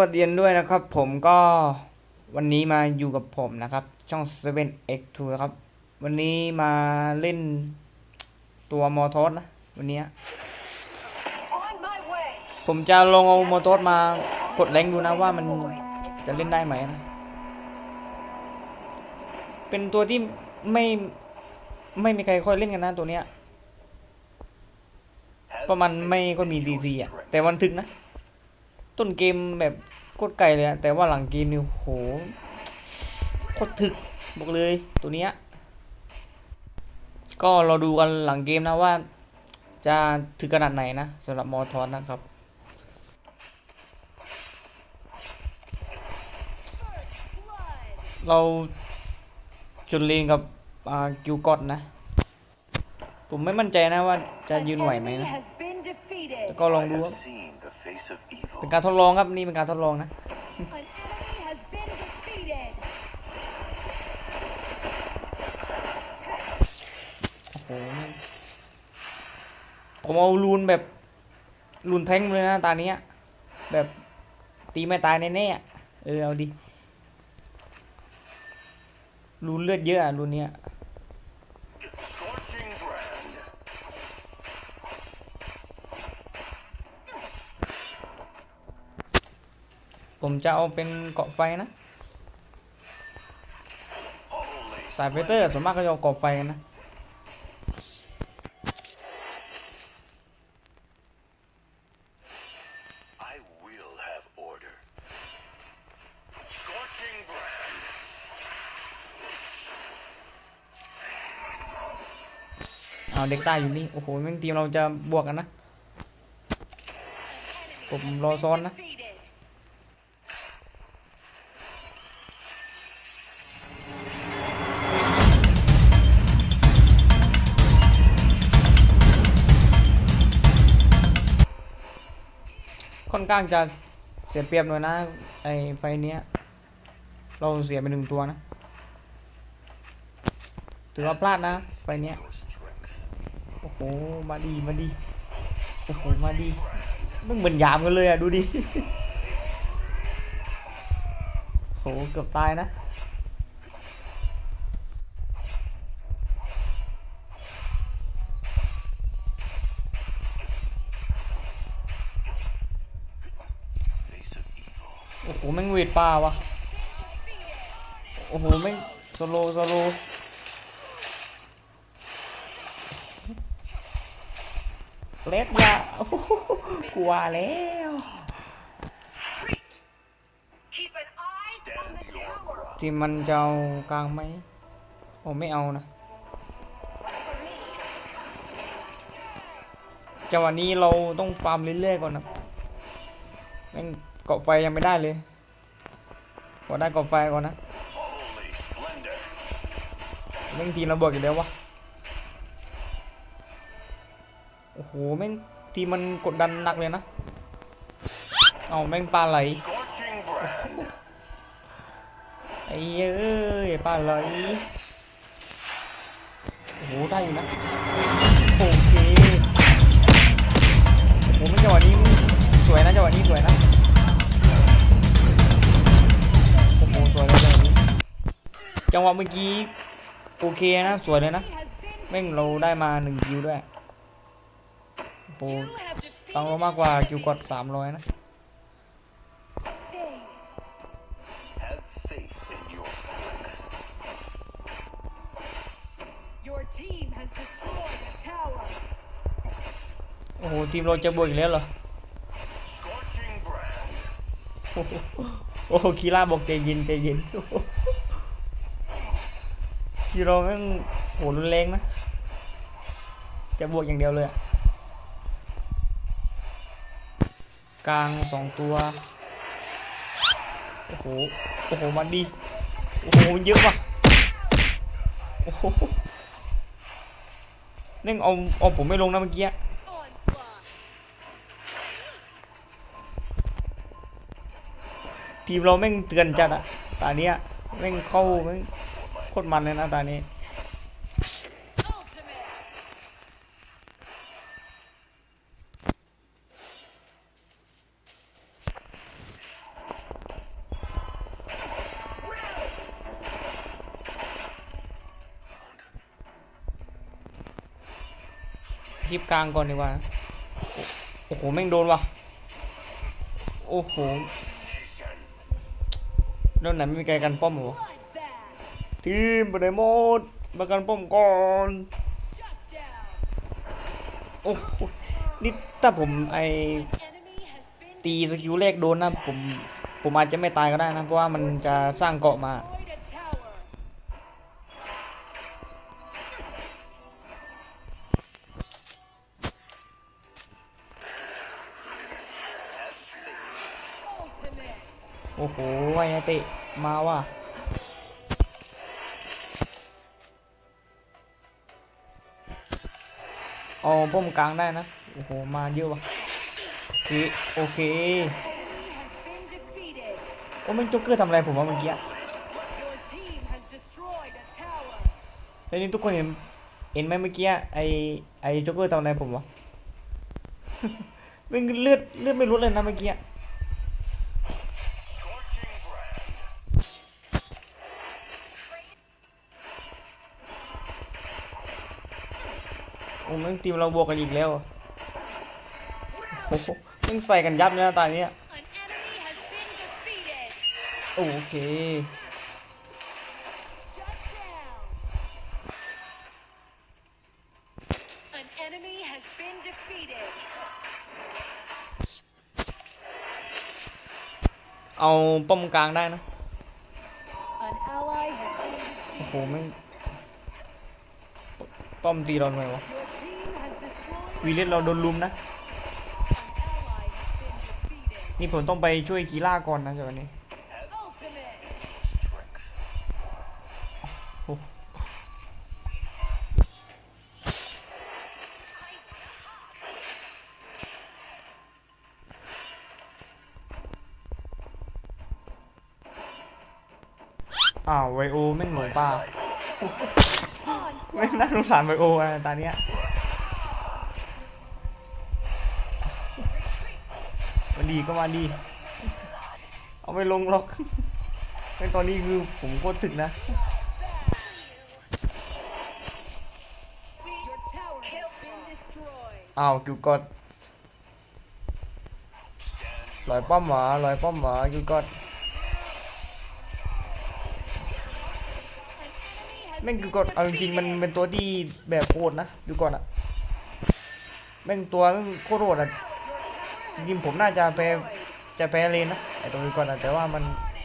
วัสดีด้วยนะครับ ผมก็วันนี้มาอยู่กับผมนะครับ ช่อง 7x2 นะครับ วันนี้มาเล่นตัวมอทอสนะ วันนี้ ผมจะลองเอามอทอสมากดแรงดูนะว่ามันจะเล่นได้ไหมนะเป็นตัวที่ไม่ไม่มีใครค่อยเล่นกันนะตัวเนี้ยเพราะมันไม่ก็มีดีซีอะแต่วันถึกนะ ต้นเกมแบบโคตรไกลเลยอะแต่ว่าหลังเกมนี่โหโคตรถึกบอกเลยตัวเนี้ยก็เราดูกันหลังเกมนะว่า จะถึกขนาดไหนนะสำหรับมอทอนนะครับเราจุดเลงกับกิวกอดนะ ผมไม่มั่นใจนะว่าจะยืนไหวไหมนะก็ลองดูครับ เป็นการทดลองครับนี่เป็นการทดลองนะผมเอารูนแบบรูนแทงเลยนะตาเนี้ยแบบตีไม่ตายแน่ๆเออเอาดิรูนเลือดเยอะอะรูนเนี้ย ผมจะเอาเป็นเกาะไฟนะ Holy สายไฟเตอร์ส่วนมากก็จะเอาเกาะไฟกันนะ I will have order. Scorching brand. เอาเด็กใต้อยู่นี่ โอ้โหแม่งทีมเราจะบวกกันนะ ผมรอซ้อนนะ ค่อนข้างจะเสียเปรียบหน่อยนะ ไอไฟเนี้ย เราเสียไปหนึ่งตัวนะ ถือว่าพลาดนะ ไฟเนี้ย โอ้โห มาดี มาดี โอ้โห มาดีมึงเหมือนยามกันเลยอะ ดูดิ โห เกือบตายนะ โอ้โหแม่งเวทป่าวะโอ้โหแม่งสโลสโลเล็ดยาโอ้โหกลัวแล้วทีมมันจะเอากลางไหมโอ้ไม่เอานะจังหวะนี้เราต้องฟาร์มเรื่อยๆก่อนนะแม่ง เกาะไฟยังไม่ได้เลยขอได้เกาะไฟก่อนนะแม่งทีมเราบวกอีกแล้ววะโอ้โหแม่งทีมมันกดดันหนักเลยนะเอาแม่งปลาไหลไอ้เอ้ยปลาไหลโอ้โหได้อยู่นะโอเคโอ้โหม่งจังหวะนี้สวยนะจังหวะนี้สวยนะ วยเลยจังหวะนี้จังหวะเมื่อกี้โอเคนะสวยเลยนะแม่งเราได้มาหนึ่งคิวด้วยโอ้ตังค์เรามากกว่าคิวกดสามร้อยนะโอ้โหทีมเราจะบวกอีกแล้วเหรอ โอ้โหคีร่าบอกใจเย็นใจเย็นโอ้โรแม่งโหรุนแรงนะ จะบวกอย่างเดียวเลยอะกลางสองตัว โอ้โห โอ้โห มันดี โอ้โหมันเยอะว่ะ โอ้โหนี่งเอาเอาผมไม่ลงนะเมื่อกี้ ทีมเราแม่งเตือนจัดอะตอนนี้แม่งเข้าแม่งโคตรมันเลยนะตอนนี้คลิบกลางก่อนดีกว่า โอ้โห แม่งโดนว่ะ โอ้โห โดนไหนไม่มีใครกันป้อมหรอทีมไปไหนหมดมากันป้อมก่อนโอ้โหนี่ถ้าผมไอตีสกิลแรกโดนนะผมผมอาจจะไม่ตายก็ได้นะ เพราะว่ามันจะสร้างเกาะมา โอ้โหไอ้เตะมาว่ะเอาป้อมกลางได้นะ โอ้โห มาเยอะว่ะโอเคโอเค โอ้มันจ๊กเกอร์ทำอะไรผมวะเมื่อกี้แล้วนี่ทุกคนเห็นเห็นไหมเมื่อกี้ไอไอจ๊กเกอร์ทำอะไรผมวะ มันเลือดเลือดไม่ลดเลยนะเมื่อกี้ ทีมเราบวกกันอีกแล้วมึงใส่กันยับเลยนะตอนนี้โอเคเอาป้อมกลางได้นะโอ้โหไม่ป้อมตีเราทำไมวะ วีเลสเราโดนลุมนะ An ally has been defeated. นี่ผมต้องไปช่วยกีล่าก่อนนะจากวันนี้ Ultimate. Strength. อ้าวไวโอแม่งหนูป่า Onslaught. ไม่งน่าสงสารไวโออะตอนเนี้ย ดีก็มาดี เอาไปลงหรอกในตอนนี้คือผมโคตรถึกนะอ้าวกิวกดลอยป้อมหวาลอยป้อมหวากิวกดแม่งกิวกดเอาจริงๆมันเป็นตัวที่แบบโคตรนะดูก่อนอะแม่งตัวแม่งโคตรโหดอะ จริงๆผมน่าจะแพ้จะแพ้เลนนะไอตัวนี้ก่อนอะแต่ว่ามัน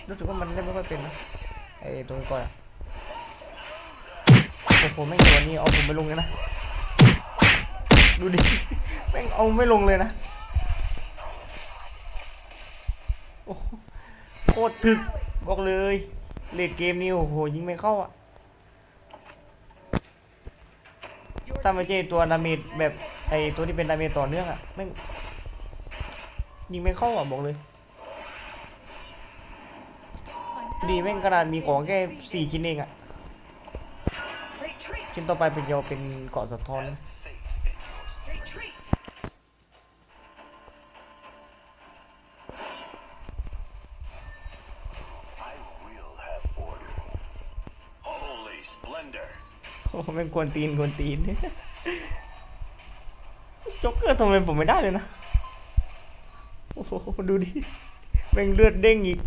รู้สึกว่ามันเล่นไม่ค่อยเป็นนะไอตัวนี้ก่อนโอ้โหแม่งตัวนี้เอาผมไปลงเลยนะดูดิแม่งเอาไม่ลงเลยนะโอ้โหโคตรถึกบอกเลยเลดเกมนี้โอ้โหยิงไม่เข้าอะ Your ถ้าไม่ใช่ team ตัวดาเมจแบบไอตัวที่เป็นดาเมจต่อเนื่องอะแม่ง ยิงไม่เข้าอะบอกเลย An ดีแม่ง ally ขนาด has มี been ของแค่ defeated. สี่ชิ้นเองอะ Retreat. ชิ้นต่อไปเป็นยอเป็นเกาะสะท้อน Have faith in your strength. Retreat. I will have order. Holy splendor. โอ้โหแม่งกวนตีนกวนตีนจ็อกเกอร์ทำไมผมไม่ได้เลยนะโอ้โห ดูดิแม่งเลือดเด้งอีก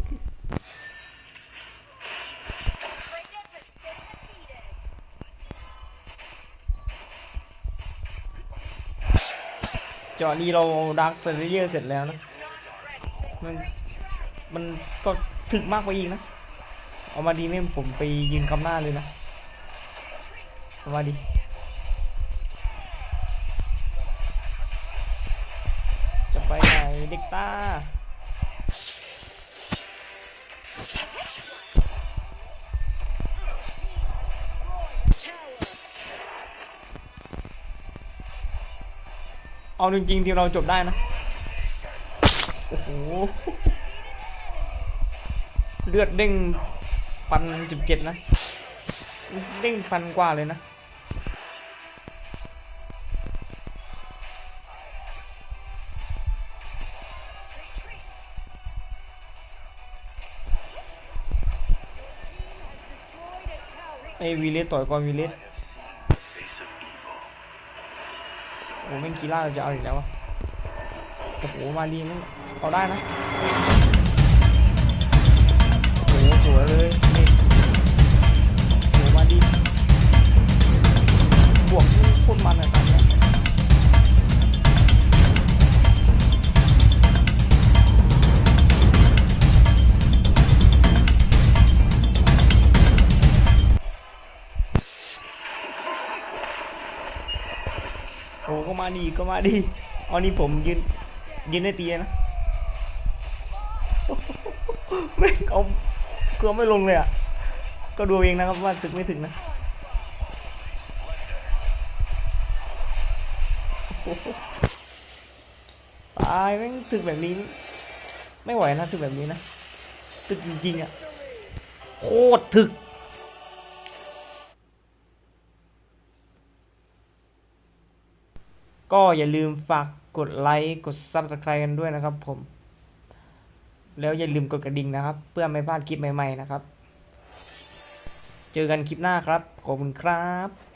จาะนี้เราดักเซเลเยอร์เสร็จแล้วนะ มันมันก็ถึกมากกว่าอีกนะ เอามาดีไม่ผมไปยืนคำหน้าเลยนะ เอามาดี เอาจริงๆทีเราจบได้นะ โอ้โห เลือดเด้งพันจุดเจ็ดนะ เด้งพันกว่าเลยนะ ไอวีเลสต่อยก่อนวีเลส โอ้แม่งกีฬาเราจะเอาอีกแล้ววะโอ้โหมาดีมันเอาได้นะ โอ้ก็มาดีก็มาดีอานี่ผมยืนยืนได้ตีนะไม่เอาเกือไม่ลงเลยอะ ก็ดูเองนะครับว่าถึงไม่ถึงนะตายแม่งถึงแบบนี้ ไม่ไหวนะถึงแบบนี้นะ ถึกจริงๆอะ โคตรถึก ก็อย่าลืมฝากกดไลค์กด Subscribe กันด้วยนะครับผม แล้วอย่าลืมกดกระดิ่งนะครับ เพื่อไม่พลาดคลิปใหม่ ๆ นะครับ เจอกันคลิปหน้าครับ ขอบคุณครับ